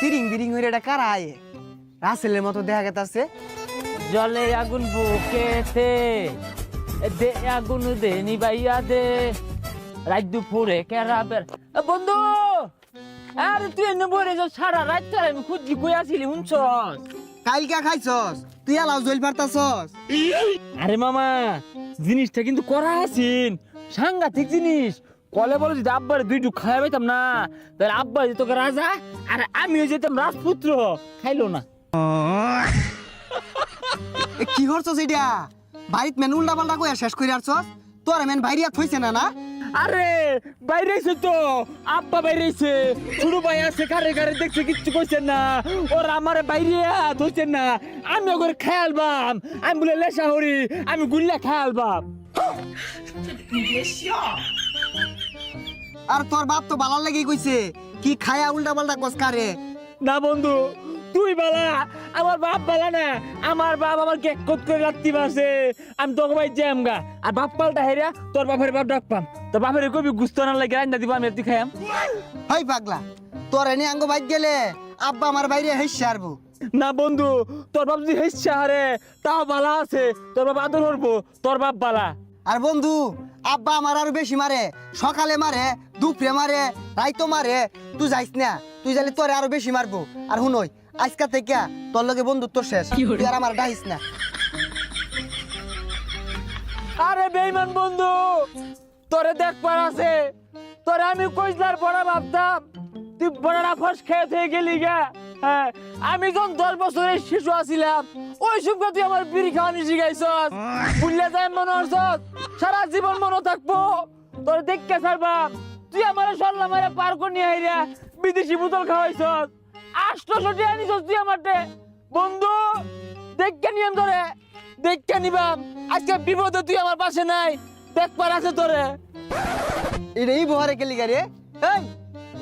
তিরিং বিরিং হয়ে এটা কারা আয়ে? রাসেলের মতো দেখা গেতাছে। জলে আগুন বুকেতে দে আগুন দে নিবাইয়া দে। রাত দুপুরে কেরাবের বন্ধু! আরে তুই এনে বলে যাও সারা রাত তার আমি খুঁজি কই আসিলি শুনছস? কালকা খাইছস? তুই এলাও জল পারতাছস? আরে মামা জিনিসটা কিন্তু করা আছেন। সাংঘাতিক জিনিস। কলে বলে যদি আব্বারে ডুক খাওয়া পাইতাম না, তাহলে আব্বা যে তোকে রাজা, আর আমিও যেতাম রাজপুত্র, খাইলো না। কি করছস এটা বাড়িত মেন উল্টা পাল্টা কইয়া শেষ করে আসছস? তোর মেন বাইরিয়া থইছে না না? আরে বাইরে বাইরেছে তো। আব্বা বাইরেছে। ছোট ভাই আছে কারে কারে দেখছে কিচ্ছু কইছেন না। ওর আমার বাইরে ধরছেন না। আমি ওকে খেয়ালবাম আমি বলে লেসা হরি আমি গুল্লা খেয়ালবাম আর তোর বাপ তো বালার লাগি কইছে কি খায়া উল্টা পাল্টা কস কারে? না বন্ধু আমার বাপ বালা না। আমার বাপ আমার কেক কত করে রাত্রি বাসে আমি তোকে ভাই জ্যাম গা আর বাপ পাল্টা হেরা তোর বাপের বাপ ডাক পাম। তোর বাপের কবি গুস্ত না লাগে রান্না দিব আমি তুই খাইয়াম। হই পাগলা তোর এনে আঙ্গ বাইক গেলে আব্বা আমার বাইরে হেসে আরবো না বন্ধু তোর বাপ যদি হেসছে হারে তাও বালা আছে। তোর বাপ আদর করব তোর বাপ বালা। আর বন্ধু আব্বা আমার আরও বেশি মারে। সকালে মারে দুপুরে মারে রাইতো মারে। তুই যাইস না তুই যাইলে তোরে আরও বেশি মারবো। আর হুনই আজকা থেকে তোর লগে বন্ধুত্ব শেষ। তুই আর আমার ডাইস না। আরে বেইমান বন্ধু তোরে দেখবার আছে। তোরে আমি কইলার বড় ভাবতাম। তুই বড়রা ফস খেয়ে থেকে গেলি গা। হ্যাঁ আমি যখন দশ বছরের শিশু আছিলাম ওই সঙ্গে তুই আমার বিড়ি খাওয়ানি শিখাইছস। বুঝলে যাই মনে হচ্ছস? সারা জীবন মনে থাকব। তোর দেখকে সারবাম তুই আমার সল্লা মারে পার করে নিয়ে আইরা বিদেশি বোতল খাওয়াইছস। আষ্টশো টাকা তুই আমারটে। বন্ধু দেখকে নিয়ম ধরে দেখকে নিবাম। আজকে বিপদে তুই আমার পাশে নাই দেখবার আছে তোরে। এটা এই বহরে গেলি গাড়ি এই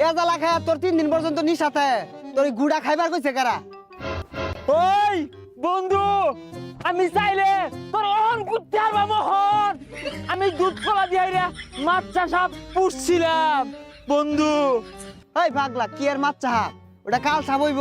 এজালা খায় তোর তিন দিন পর্যন্ত নিশাতে তোর গুড়া খাইবার কইছে কারা? ওই বন্ধু আমি চাইলে তোর অহন করতে পারবা মোহন। আমি দুধ কলা দিয়ে মাছ চাষা পুষছিলাম। বন্ধু। এই পাগলা কি আর মাছ চাহা ওটা কাল সাবইব।